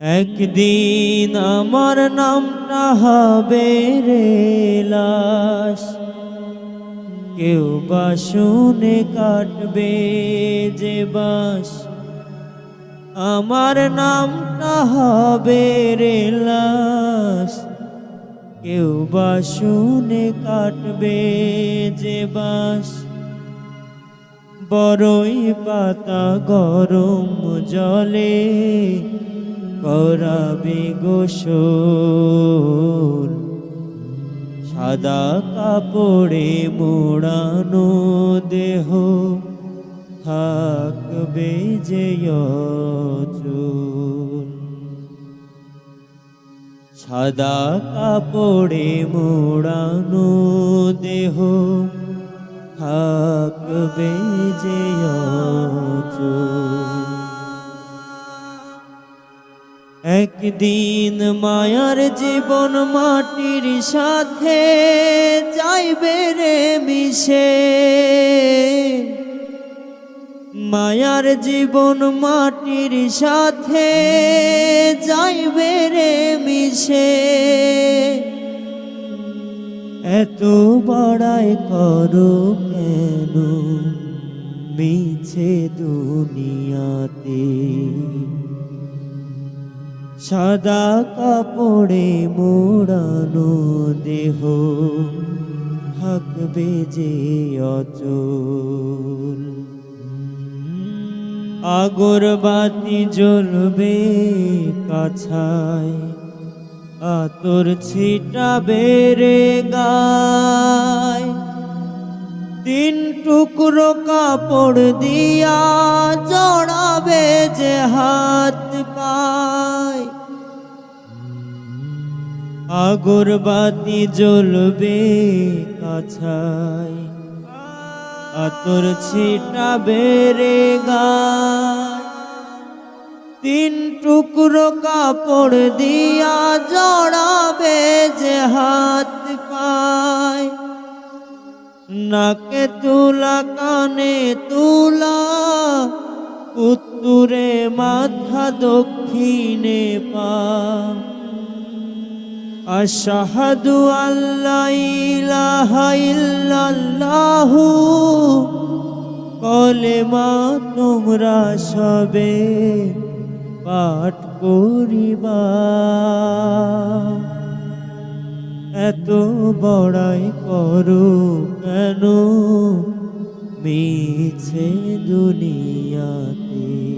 একদিন আমার নামটা হবে রে লাশ। কেউ বা শুনে কাটবে যে বাস আমার নামটা হবে রে লাশ। কেউ বা শুনে কাটবে যে বাস বড়ই পাতা গরম জলে করাবে গোসল, সাদা কাপড়ে মোড়ানো দেহ থাকবে অচল। সাদা কাপড়ে মোড়ানো দেহ থাকবে যে অচল। একদিন মায়ার জীবন মাটির সাথে যাইবে রে মিশে। মায়ার জীবন মাটির সাথে যাইবে রে মিশে। এত বড়াই করো কেন? মিছে দুনিয়াতে। সাদা কাপড়ে মোড়ানো দেহ থাকবে যে অচল। আগরবাতি জ্বলবে কাছায়, আতর ছিটা বেড়ে গায় তিন টুকরো কাপড় দিয়া জড়াবে যে হাত পায় আগরবাতি জ্বলবে কাছায়। আতর ছিটা বেড়ে গায় তিন টুকরো কাপড় দিয়া জড়াবে যে হাত পায়। নাকে তুলা, কানে তুলা, উত্তরে মাথা দক্ষিণে পা। আশাহাদু আল্লাহ ইলাহা ইল্লাল্লাহু। কলেমা তোমরা সবে পাঠ করিবা। এত বড়াই করো কেন? মিছে দুনিয়াতে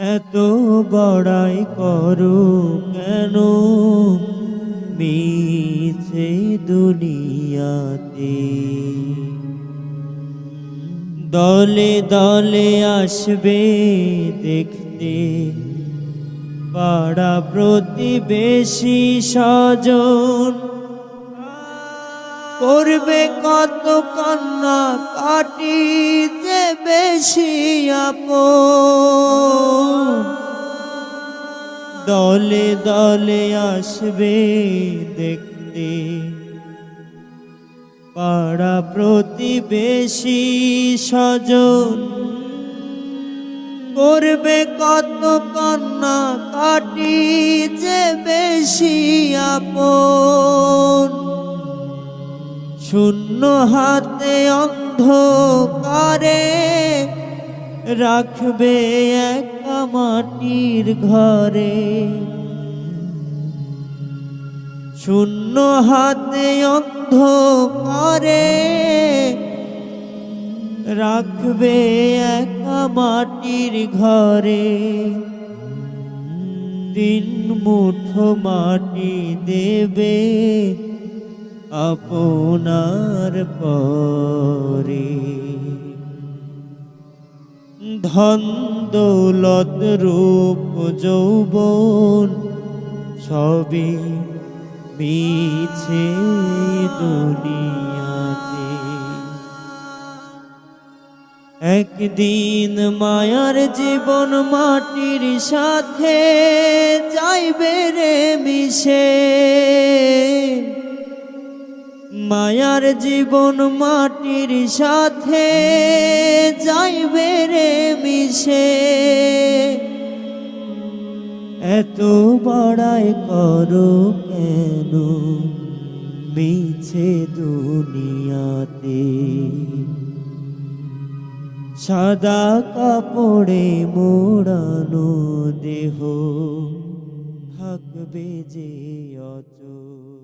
এত বড়াই করো কেন? মিছে দুনিয়াতে। দলে দলে আসবে দেখতে পাড়া প্রতিবেশী স্বজন করবে কত কান্না, কাটি যে বেশি আপন। দলে দলে আসবে দেখতে, পাড়া প্রতিবেশী সজন করবে কত কন্যা কাটি যে বেশি আপন। শূন্য হাতে অন্ধকারে রাখবে একা মাটির ঘরে। শূন্য হাতে অন্ধকারে রাখবে একা মাটির ঘরে। তিন মুঠো মাটি দেবে আপনার পরে ধন দৌলত রূপ যৌবন সবই মিছে দুনিয়াতে। একদিন মায়ার জীবন মাটির সাথে যাইবে রে মিশে। মায়ার জীবন মাটির সাথে যাইবে রে মিশে। এত বড়াই করো কেন? মিছে দুনিয়াতে। সাদা কাপড়ে মোড়ানো দেহ থাকবে যে অচল।